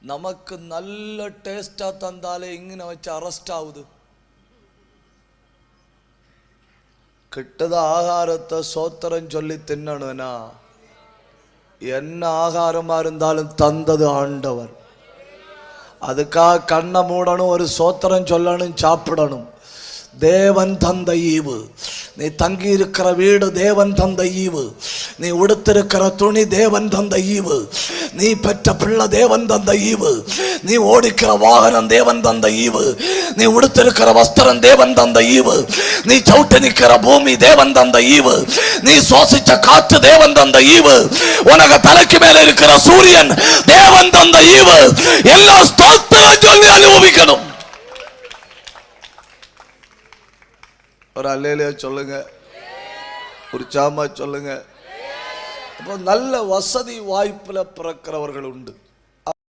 நமக்கு நல்ல டேஸ்டா தந்தாலே இங்கே வச்சு அரெஸ்ட் ஆகுது கிட்டத ஆகாரத்தை சோத்திரம் சொல்லி தின்னணும்னா என்ன ஆகாரமா இருந்தாலும் தந்தது ஆண்டவர். அதுக்காக கண்ணை மூடணும் ஒரு சோத்திரம் சொல்லணும் சாப்பிடணும். தேவன் தந்த ஈவு. நீ தங்கியிருக்கிற வீடு தேவன் தந்த ஈவு. நீ உடுத்திருக்கிற துணி தேவன் தந்த ஈவு. நீ பெற்ற பிள்ளை தேவன் தந்த ஈவு. நீ ஓடிக்கிற வாகனம் தேவன் தந்த ஈவு. நீ உடுத்திருக்கிற வஸ்திரம் தேவன் தந்த ஈவு. நீ சவுட்டு நிற்கிற பூமி தேவன் தந்த ஈவு. நீ சுவாசிச்ச காற்று தேவன் தந்த ஈவு. உனக்கு தலைக்கு மேல இருக்கிற சூரியன் தேவன் தந்த ஈவு. எல்லா ஸ்தோத்திரம் ஒரு அல்லையிலேயே சொல்லுங்க. சாமா சொல்லுங்க. அப்போ நல்ல வசதி வாய்ப்பில் பிறக்கிறவர்கள் உண்டு.